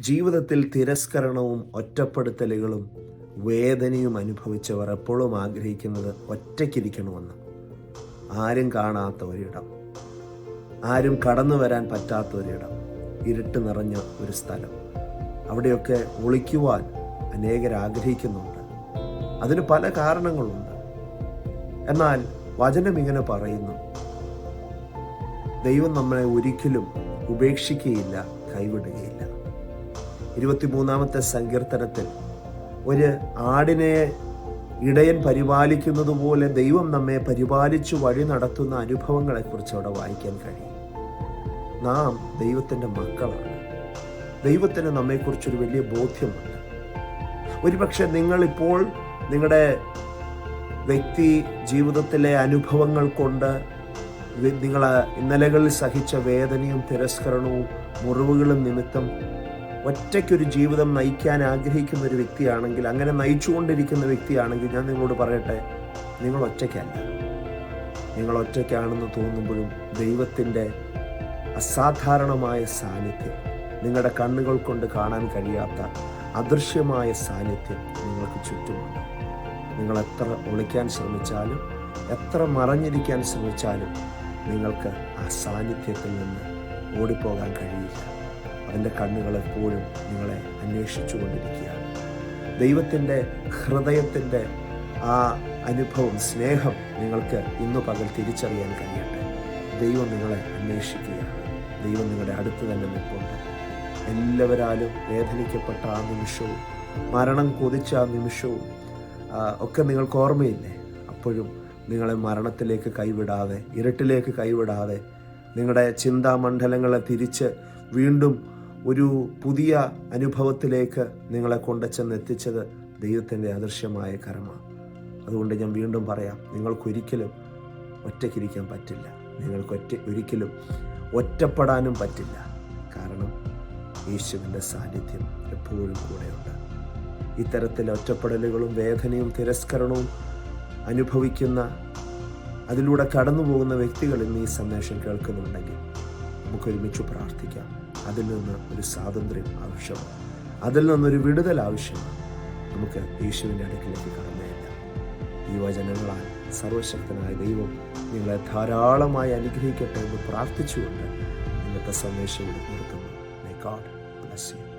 ജീവിതത്തിൽ തിരസ്കരണവും ഒറ്റപ്പെടുത്തലുകളും വേദനയും അനുഭവിച്ചവർ എപ്പോഴും ആഗ്രഹിക്കുന്നത് ഒറ്റയ്ക്കിരിക്കണമെന്ന്. ആരും കാണാത്ത ഒരിടം. ആരും കടന്നു വരാൻ പറ്റാത്ത ഒരിടം. ഇരുട്ട് നിറഞ്ഞ ഒരു സ്ഥലം. അവിടെയൊക്കെ ഒളിക്കുവാൻ അനേകർ ആഗ്രഹിക്കുന്നുണ്ട്. അതിന് പല കാരണങ്ങളുണ്ട്. എന്നാൽ വചനം ഇങ്ങനെ പറയുന്നു. ദൈവം നമ്മളെ ഒരിക്കലും ഉപേക്ഷിക്കുകയില്ല കൈവിടുകയില്ല. ഇരുപത്തിമൂന്നാമത്തെ സങ്കീർത്തനത്തിൽ. ഒരു ആടിനെ ഇടയൻ പരിപാലിക്കുന്നത് പോലെ ദൈവം നമ്മെ പരിപാലിച്ചു വഴി നടത്തുന്ന അനുഭവങ്ങളെക്കുറിച്ച് അവിടെ വായിക്കാൻ കഴിയും. നാം ദൈവത്തിന്റെ മക്കളാണ്. ദൈവത്തിന് നമ്മെക്കുറിച്ചൊരു വലിയ ബോധ്യമുണ്ട്. ഒരുപക്ഷെ നിങ്ങളിപ്പോൾ നിങ്ങളുടെ വ്യക്തി ജീവിതത്തിലെ അനുഭവങ്ങൾ കൊണ്ട് നിങ്ങൾ ഇന്നലകളിൽ സഹിച്ച വേദനയും തിരസ്കരണവും മുറിവുകളും നിമിത്തം ഒറ്റയ്ക്കൊരു ജീവിതം നയിക്കാൻ ആഗ്രഹിക്കുന്ന ഒരു വ്യക്തിയാണെങ്കിൽ അങ്ങനെ നയിച്ചുകൊണ്ടിരിക്കുന്ന വ്യക്തിയാണെങ്കിൽ ഞാൻ നിങ്ങളോട് പറയട്ടെ നിങ്ങൾ ഒറ്റയ്ക്കല്ല. നിങ്ങൾ ഒറ്റയ്ക്കാണെന്ന് തോന്നുമ്പോഴും ദൈവത്തിന്റെ അസാധാരണമായ സാന്നിധ്യം നിങ്ങളുടെ കണ്ണുകൾ കൊണ്ട് കാണാൻ കഴിയാത്ത അദൃശ്യമായ സാന്നിധ്യം നിങ്ങൾക്ക് ചുറ്റുമുണ്ട്. നിങ്ങൾ എത്ര ഒളിക്കാൻ ശ്രമിച്ചാലും എത്ര മറഞ്ഞിരിക്കാൻ ശ്രമിച്ചാലും നിങ്ങൾക്ക് ആ സാന്നിധ്യത്തിൽ നിന്ന് ഓടിപ്പോകാൻ കഴിയില്ല. അവന്റെ കണ്ണുകളെപ്പോഴും നിങ്ങളെ അന്വേഷിച്ചു കൊണ്ടിരിക്കുകയാണ് ദൈവത്തിന്റെ ഹൃദയത്തിന്റെ ആ അനുഭവം സ്നേഹം നിങ്ങൾക്ക് ഇന്നു പകൽ തിരിച്ചറിയാൻ കഴിയട്ടെ. ദൈവം നിങ്ങളെ അന്വേഷിക്കുകയാണ്. ദൈവം നിങ്ങളുടെ അടുത്ത് തന്നെ നിൽപ്പുണ്ട്. എല്ലാവരാലും വേദനിക്കപ്പെട്ട ആ നിമിഷവും മരണം കൊതിച്ച ആ നിമിഷവും ഒക്കെ നിങ്ങൾക്ക് ഓർമ്മയില്ലേ? അപ്പോഴും നിങ്ങളെ മരണത്തിലേക്ക് കൈവിടാതെ ഇരുട്ടിലേക്ക് കൈവിടാതെ നിങ്ങളുടെ ചിന്താമണ്ഡലങ്ങളെ തിരിച്ച് വീണ്ടും ഒരു പുതിയ അനുഭവത്തിലേക്ക് നിങ്ങളെ കൊണ്ടുചെന്ന് എത്തിച്ചത് ദൈവത്തിന്റെ അദൃശ്യമായ കരമാണ്. അതുകൊണ്ട് ഞാൻ വീണ്ടും പറയാം നിങ്ങൾക്കൊരിക്കലും ഒറ്റയ്ക്കിരിക്കാൻ പറ്റില്ല. നിങ്ങൾക്ക് ഒറ്റ ഒരിക്കലും ഒറ്റപ്പെടാനും പറ്റില്ല. കാരണം യേശുവിന്റെ സാന്നിധ്യം എപ്പോഴും കൂടെയുണ്ട്. ഇത്തരത്തിൽ ഒറ്റപ്പെടലുകളും വേദനയും തിരസ്കരണവും അനുഭവിക്കുന്ന അതിലൂടെ കടന്നു പോകുന്ന വ്യക്തികൾ ഇന്ന് ഈ സന്ദേശം കേൾക്കുന്നുണ്ടെങ്കിൽ നമുക്കൊരുമിച്ച് പ്രാർത്ഥിക്കാം. അതിൽ നിന്ന് ഒരു സ്വാതന്ത്ര്യം ആവശ്യമാണ്. അതിൽ നിന്നൊരു വിടുതൽ ആവശ്യമാണ്. നമുക്ക് യേശുവിന്റെ അടുക്കിലേക്ക് കടന്നില്ല ഈ സർവശക്തനായ ദൈവം നിങ്ങളെ ധാരാളമായി അനുഗ്രഹിക്കട്ടെ എന്ന് പ്രാർത്ഥിച്ചുകൊണ്ട് ഇന്നത്തെ സന്ദേശം നിർത്തുന്നു. My God bless you